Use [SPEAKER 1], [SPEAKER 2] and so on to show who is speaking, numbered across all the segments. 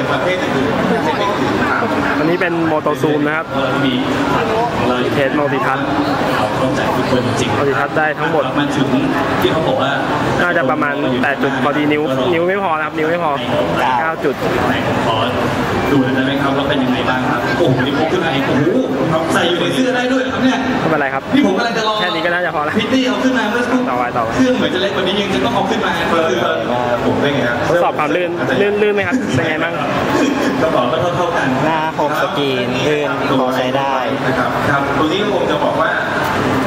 [SPEAKER 1] เป็นประเภทอื่นๆจะเป็นอื่นครับ
[SPEAKER 2] อันนี้เป็นโมโตซูมนะครับ
[SPEAKER 3] เพราะเรามีของเรา
[SPEAKER 2] เทสมัลติทัช
[SPEAKER 3] เราต้องใจทุกคนจริง
[SPEAKER 2] มัลติทัชได้ทั้งหมด
[SPEAKER 3] มันถึงที่เขาบอกว่า
[SPEAKER 2] น่าจะประมาณ8จุดพอดีนิ้ว นิ้วไม่พอนะครับ นิ้วไม่พอ9จุด
[SPEAKER 3] ไหนผมขอดูหน่อยได้ไหมครับว่าเป็นยังไงบ้างครับโอ้โหนี่พกขึ้นมาเองโอ้โหใส่อยู่ในเสื้อได้ด้วยครับเนี่ย
[SPEAKER 2] ไม่เป็นไรครับ
[SPEAKER 3] นี่ผมกำลังจะลอง
[SPEAKER 2] แค่นี้ก็น่าจะพอแล้ว
[SPEAKER 3] พิตตี้เอาขึ้นมาเมื่อสักครู่
[SPEAKER 2] ต่อไปต่อไป
[SPEAKER 3] เครื่องเหมือนจะเล็กกว่านี้ยังจะต้องเอาขึ้นมา
[SPEAKER 1] เปิ
[SPEAKER 3] เพื่
[SPEAKER 1] ด
[SPEAKER 3] อ
[SPEAKER 1] เปิดผมเป็นไงครับ
[SPEAKER 2] ทดสอบความลื่นลื่นลื่นไหมครับเป็นไงบ้าง
[SPEAKER 3] กระบอกก็เท่าๆกัน
[SPEAKER 4] หน้าโฮมสกรีนลื่นพอใช้ได้
[SPEAKER 1] นะครับครับตัวนี้ผมจะบอกว่า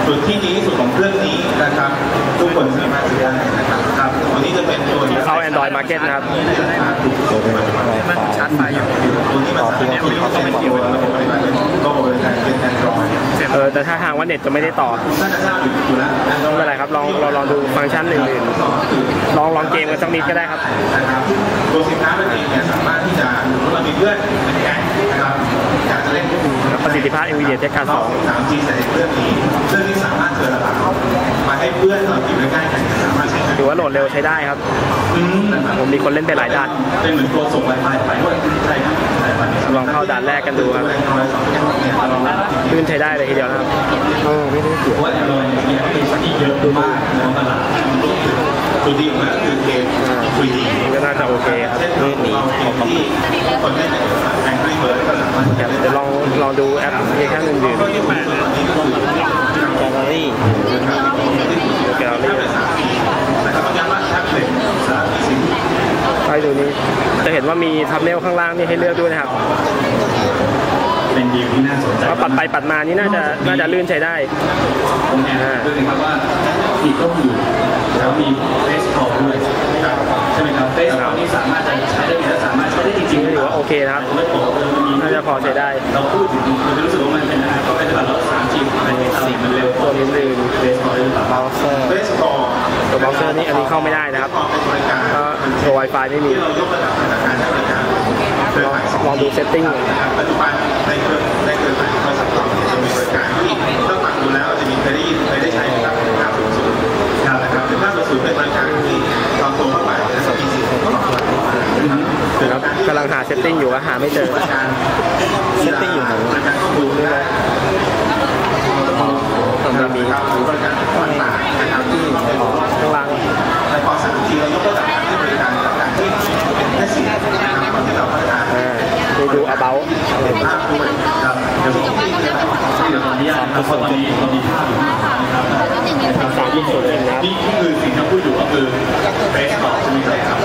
[SPEAKER 1] จุดที่ดีที่สุดของเครื่องนี้นะครับทุกคนสามารถซื้อได้นะครับครับตัวนี้จะเป็นตัวที่
[SPEAKER 2] เข้า Android Market นะครับ
[SPEAKER 1] มันชาร์จไฟอยู่ตัวนี้มันสามารถที่จะเป็นตัวระบบปฏิบัติก็เป็นการ เออ
[SPEAKER 2] แต่ถ้าทางว่าเน็ตจะไม่ได้ต่อ
[SPEAKER 1] น่าจะ
[SPEAKER 2] ไม่เป็นไรครับลองเราลองดูฟังก์ชันอื่นๆลองลองเกมกันสักนิดก็ได้ครับ
[SPEAKER 1] ตัวสินค้าเป็นเองเนี่ยสามารถที่จะเรามีเพื่อนเป็นแก๊งนะครับอยากจะเล่นก็ดู
[SPEAKER 2] ประสิทธิภาพ
[SPEAKER 1] เอ็นวีเดียเทคการสองสามจีใส่เค
[SPEAKER 2] รื่องนี้ ดเร็วใช้ได้ครับ
[SPEAKER 1] อืม
[SPEAKER 2] ผมมีคนเล่นไปหลายด่าน
[SPEAKER 1] เป็นเหมือนตัวส่งไวไฟไปด้วยใช่ครับใช่ครับ
[SPEAKER 2] ลองเข้าด่านแรกกันดูครับลื่นใช้ได้เลยทีเดียวนะครับ
[SPEAKER 4] เออไม่ได้เกี่ยว
[SPEAKER 3] เพราะว่าแอนดรอยเนี่ยมีแอปพลิเคชันที่เยอะมากในตลาด
[SPEAKER 1] ตัวดีของมันก็คือเกม 3D
[SPEAKER 2] ก็น่าจะโอเคครับ
[SPEAKER 1] เช่นเราเกมที่คนเล่นในแองกี้เบิร์ดก็สามารถ
[SPEAKER 2] ครับเดี๋ยวลองลองดูแอปพลิเคชันอื่น
[SPEAKER 1] ก็ที่แปดตัวนี้ก็คือ
[SPEAKER 4] แกลเลอรี่
[SPEAKER 2] ๆแกลเลอรี่
[SPEAKER 1] นะครับย้ำว่าแท็บเล็ตสามสิบ
[SPEAKER 2] ไปดูนี้ จะเห็นว่ามีทับเนลข้างล่างนี่ให้เลือกด้วยนะครับ
[SPEAKER 3] เป็นดีลที่น่าสนใจ
[SPEAKER 2] ว่าปัดไปปัดมานี่น่าจะน่าจะลื่นใช้ได้
[SPEAKER 3] ผมแอบด้วยนะครับว่ามีกล้องอยู่แล้วมีเฟซคอลด้วยใช่ไหมครับเฟซคอลนี่สามารถจะใช้ได้และสามารถใช้ได้จริงๆ
[SPEAKER 2] ถือว่าโอเคนะครับ
[SPEAKER 3] ไม่บอกเลยมันมี
[SPEAKER 2] น่าจะพอใช้ได้
[SPEAKER 3] เราพูดถึงเราจะรู้สึกว่ามันเป็นอะไรก็เป็นแบบเราสามจีมันเป็นสิ่งมันเร็ว
[SPEAKER 2] ตัวนี้ลื่น
[SPEAKER 3] เฟซคอลหรือเปล่า
[SPEAKER 4] เบราว์เซอร์
[SPEAKER 1] เบสคอร์
[SPEAKER 2] ตัวเบราว์เซอร์นี่อันนี้เข้าไม่ได้นะครับ
[SPEAKER 1] เป็นบริการ
[SPEAKER 2] ก็ ตัว Wi-Fi ไม่มี
[SPEAKER 1] ที่เรายกระดับมาตรการในบริการเครือ
[SPEAKER 2] ลอง
[SPEAKER 1] ข่ายสอง
[SPEAKER 2] ลองดูเซตติ้ง
[SPEAKER 1] นะครับปัจจุบันในเครือในเครือข่ายโทรศัพท์เราเนี่ยจะมีบริการที่ถ้าฟังดูแล้วจะมีเคยได้ยินเคยได้ใช้นะครับ500ครับนะครับถึง500เป็นบริการที่ตอนตัวเข้าไปนะครับมีสิ่งที่ต้องปรับนะครับ
[SPEAKER 2] ครับกำลังหาเซตติ้งอยู่ว่าหาไม่เจอ
[SPEAKER 1] บริการ
[SPEAKER 4] เซตติ้งอยู่
[SPEAKER 1] พอยู่นะครับสามที่สุ
[SPEAKER 2] ด
[SPEAKER 3] นะครับนี่คือสิ่งที่พูดอยู่ก็คือเฟซคอลใช่ไหมครับ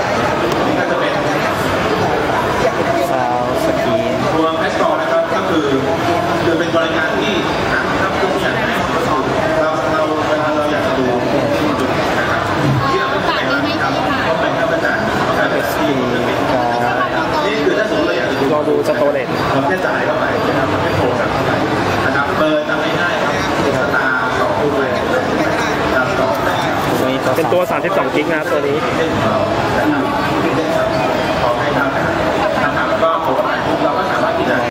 [SPEAKER 1] นี่ก็จะเป็น
[SPEAKER 4] ซาวสกรีน
[SPEAKER 1] ตัวแมสกอนะครับก็คือคือเป็นบริการที่นะครับทุกอย่างเราเราเวลาเราอยากจะดูจุดนะครับที่เราไม่ไปแล้วนะครับก็เป็นข้าราชการก็เป็นที่นี่คือถ้าสมมติเราอยากจะดู
[SPEAKER 2] ลองดูสโตเลต
[SPEAKER 1] เราแค่จ่ายเข้าไปนะครับเราแค่โทรสั่งเข้าไปนะครับเบอร์จำง่ายๆครับสตาร์สองด้วยสตาร์สองนะครับ
[SPEAKER 4] มี ตัว
[SPEAKER 2] 32 กิกนะครับตัวนี้